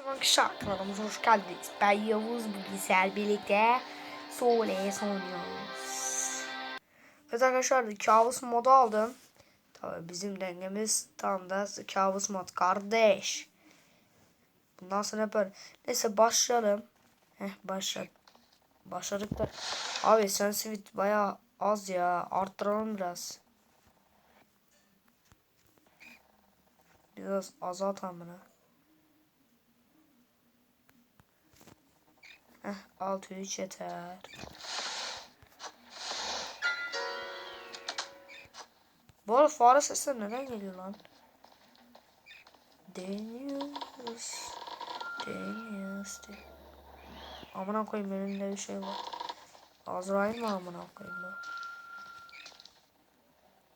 Arkadaşlar kanalımıza hoş geldiniz. Ben Yavuz bugün sizlerle birlikte Sole oynuyoruz. Evet arkadaşlar kabus modu aldım. Tabii bizim dengemiz tam da kabus mod kardeş. Bundan sonra böyle. Neyse başlayalım. Heh başladık. Başladık da. Abi sensitivity baya az ya. Arttıralım biraz. Biraz azaltalım bunu. Heh, 6 3 yeter. Bu arada fare sesleri neden geliyor lan? Deniyoruz. Deniyoruz. Amına koyayım önünde bir şey var. Azrail mi amına koyayım bu?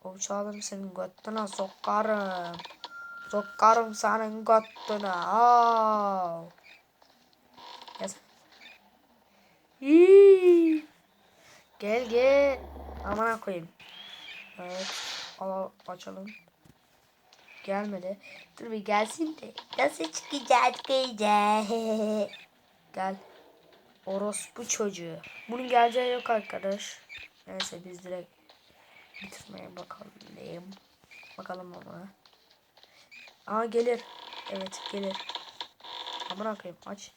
O çağırırım senin götüne sokarım. Sokarım senin götüne. Aa. Hii. Gel gel. Aman koyayım. Evet. Al, açalım. Gelmedi. Dur bir gelsin de. Nasıl çıkacağız kıyacağız. Gel. Orospu çocuğu. Bunun geleceği yok arkadaş. Neyse biz direkt bitirmeye bakalım. Bakalım ama. Aa gelir. Evet gelir. Aman koyayım aç.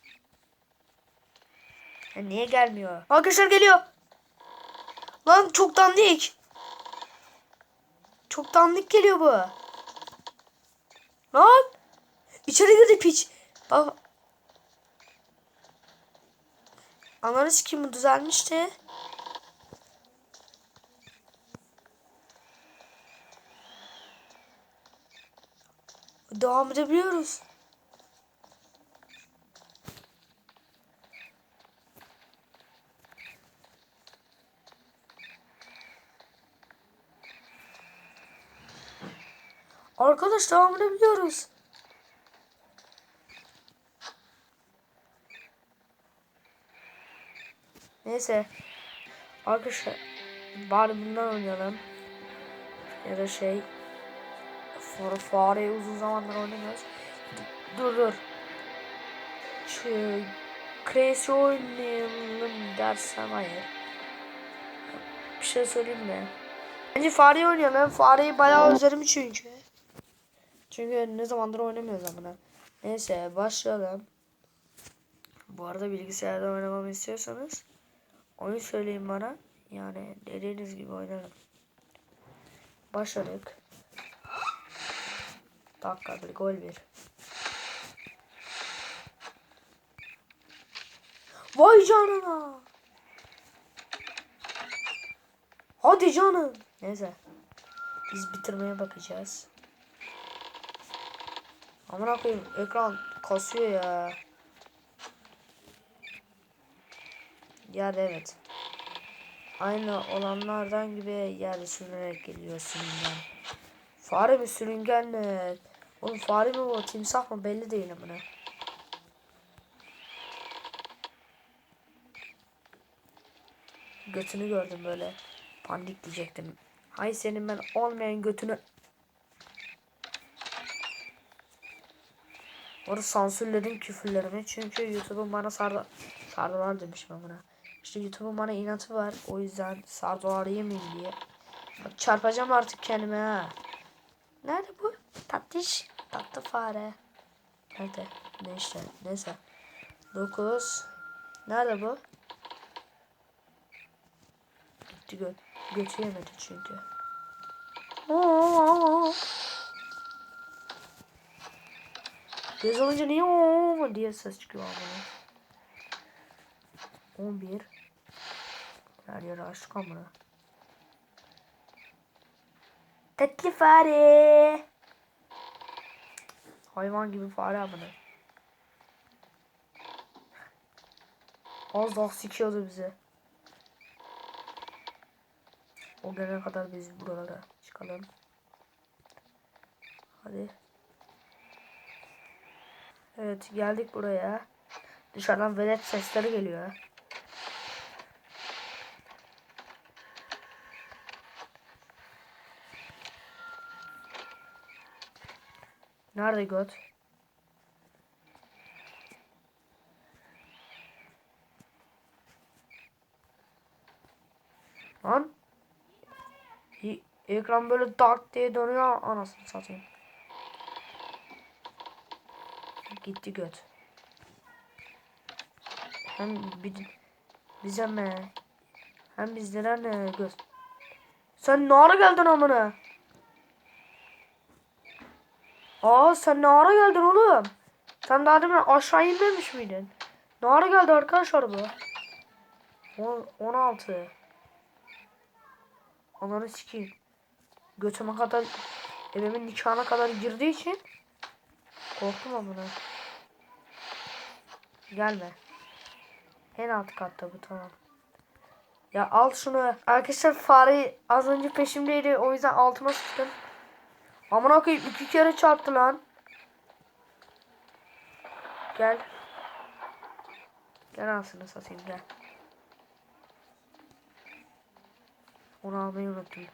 Ya niye gelmiyor? Arkadaşlar geliyor. Lan çok dandik. Çok dandik geliyor bu. Lan. İçeri girdi piç. Bak. Ananı kim düzelmişti. Devam edebiliyoruz. Arkadaş devam edebiliyoruz. Neyse. Arkadaşlar bari bundan oynayalım. Ya da şey Fare, fareyi uzun zamandır oynamıyoruz. Dur dur. Şu Crazy oynayalım dersem hayır. Bir şey söyleyeyim mi? Bence fareyi oynayalım. Fareyi bayağı özledim çünkü. Çünkü ne zamandır oynamıyoruz amına. Neyse başlayalım. Bu arada bilgisayarda oynamamı istiyorsanız oyun söyleyin bana. Yani dediğiniz gibi oynarım. Başladık. Dakika bir gol bir. Vay canına. Hadi canım. Neyse. Biz bitirmeye bakacağız. Aman koyayım ekran kasıyor ya. Ya evet. Aynı olanlardan gibi yer sürünerek geliyor sürüngen. Fare mi sürüngen mi? Oğlum fare mi bu timsah mı belli değil amına. Götünü gördüm böyle. Pandik diyecektim. Hay senin ben olmayan götünü Orada sansürledim küfürlerimi çünkü YouTube'un bana sardı sardılar demişim buna. İşte YouTube'un bana inatı var. O yüzden sardılar yemeyin diye. Bak çarpacağım artık kendime ha. Nerede bu? Tatlış. Tatlı fare. Nerede? Ne işte. Neyse. 9. Nerede bu? Gitti gö götüremedi çünkü. Oo. Göz olunca niye o diye ses çıkıyor ama. 11 Her yere açtık ama. Tatlı fare. Hayvan gibi fare amına. Az daha sikiyordu bize. O gelene kadar biz buralara çıkalım. Hadi. Evet geldik buraya. Dışarıdan velet sesleri geliyor. Nerede göt? Lan. Ekran böyle dark diye dönüyor anasını satayım. Gitti göt. Hem bize mi? Hem bizlere ne göz. Sen ne ara geldin amına? Aa sen ne ara geldin oğlum? Sen daha demin aşağı inmemiş miydin? Ne ara geldi arkadaşlar bu? On- 16. Ananı sikeyim. Götüme kadar evimin nikahına kadar girdiği için korktum amına. Gelme. En alt katta bu tamam. Ya al şunu. Arkadaşlar fare az önce peşimdeydi. O yüzden altıma sıktım. Amına koyayım iki kere çarptı lan. Gel. Gel ansını satayım gel. Onu almayı unuttum.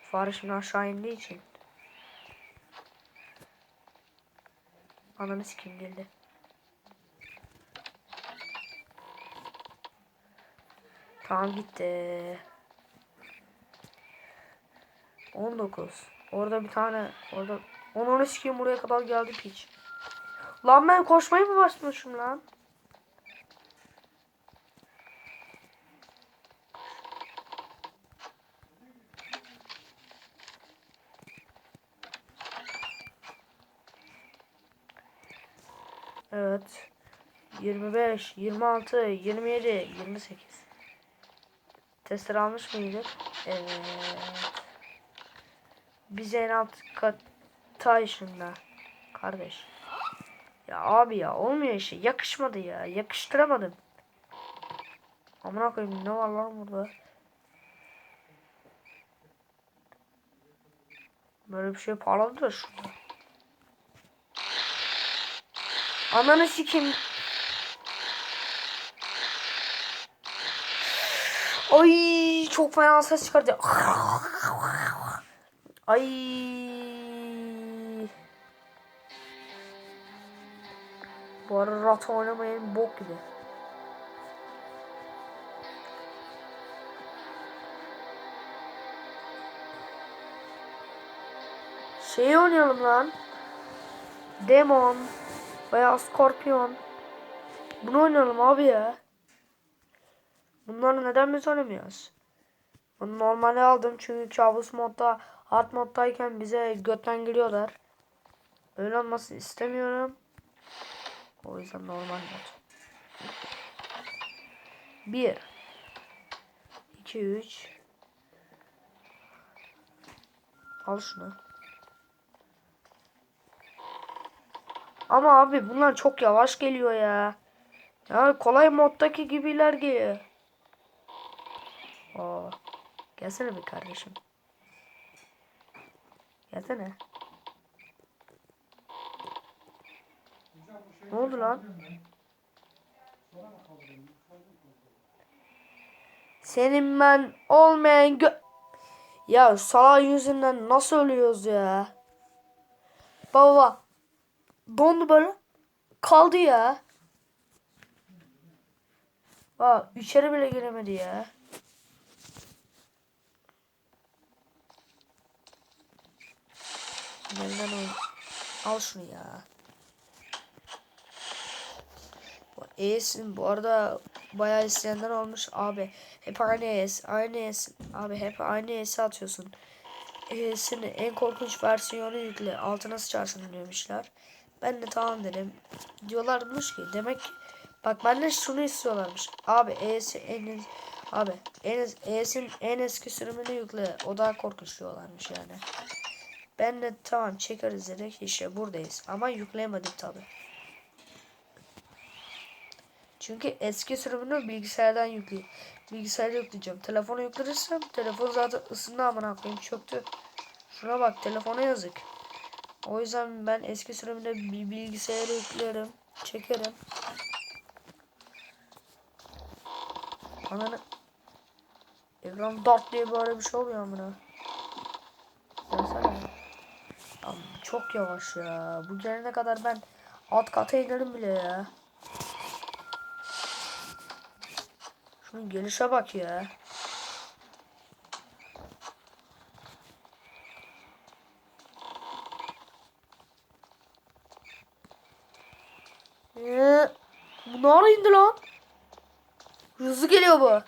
Fare şimdi aşağı indiği için. Ananı sikeyim geldi. Tamam gitti. 19. Orada bir tane orada onu sikeyim buraya kadar geldi piç. Lan ben koşmayı mı başlamışım lan? Evet. 25, 26, 27, 28. Tester almış mıydık? Evet. Biz en alt katta işinde. Kardeş. Ya abi ya olmuyor işte. Yakışmadı ya. Yakıştıramadım. Amına koyayım ne var lan burada? Böyle bir şey parladı da şurada. Ananı sikeyim. Ay çok fena ses çıkardı. Ay. Bu ara rat oynamayın bok gibi. Şey oynayalım lan. Demon veya Scorpion. Bunu oynayalım abi ya. Bunları neden biz oynamıyoruz? Bunu normale aldım çünkü kabus modda hard moddayken bize götten giriyorlar. Öyle olmasını istemiyorum. O yüzden normal mod. 1 2 3 Al şunu. Ama abi bunlar çok yavaş geliyor ya. Ya kolay moddaki gibiler geliyor. Oo. Gelsene bir kardeşim. Gelsene. Ne oldu lan? Senin ben olmayan gö... Ya salak yüzünden nasıl ölüyoruz ya? Baba. Dondu böyle. Kaldı ya. Aa, içeri bile giremedi ya. Benden oyun. Al şunu ya. Bu E'sin bu arada bayağı isteyenler olmuş abi. Hep aynı Es, aynı Es. Abi hep aynı Es'i atıyorsun. E'sin en korkunç versiyonu yükle. Altına sıçarsın demişler. Ben de tamam dedim. Diyorlarmış ki demek ki bak benden şunu istiyorlarmış. Abi E'si en abi en E'sin en eski sürümünü yükle. O daha korkunç diyorlarmış yani. Ben de tamam çekeriz dedik işte buradayız. Ama yükleyemedim tabi. Çünkü eski sürümünü bilgisayardan yükley bilgisayara yükleyeceğim. Telefonu yüklerirsem telefon zaten ısındı amına koyayım çöktü. Şuna bak telefona yazık. O yüzden ben eski sürümünde bir bilgisayara yüklerim. Çekerim. Ananı Ekran dart diye böyle bir şey oluyor amına. çok yavaş ya. Bu gelene kadar ben alt kata inerim bile ya. Şunun gelişe bak ya. Ee, bu ne ara indi lan? Hızlı geliyor bu.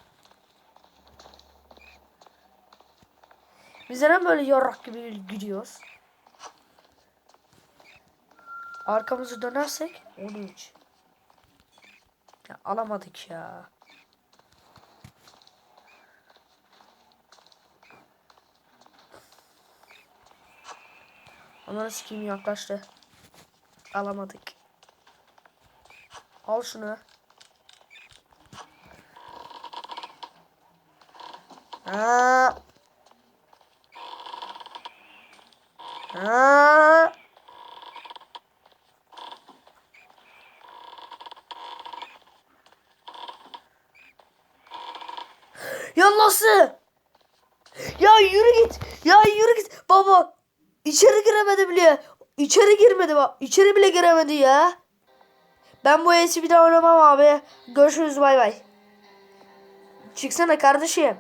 Biz neden böyle yarrak gibi gidiyoruz? Arkamızı dönersek 13. Ya alamadık ya. Ananı sikeyim yaklaştı. Alamadık. Al şunu. Aa. Aa. Ya nasıl? Ya yürü git. Ya yürü git. Baba içeri giremedi bile. İçeri girmedi bak. İçeri bile giremedi ya. Ben bu AS'i bir daha oynamam abi. Görüşürüz bay bay. Çıksana kardeşim.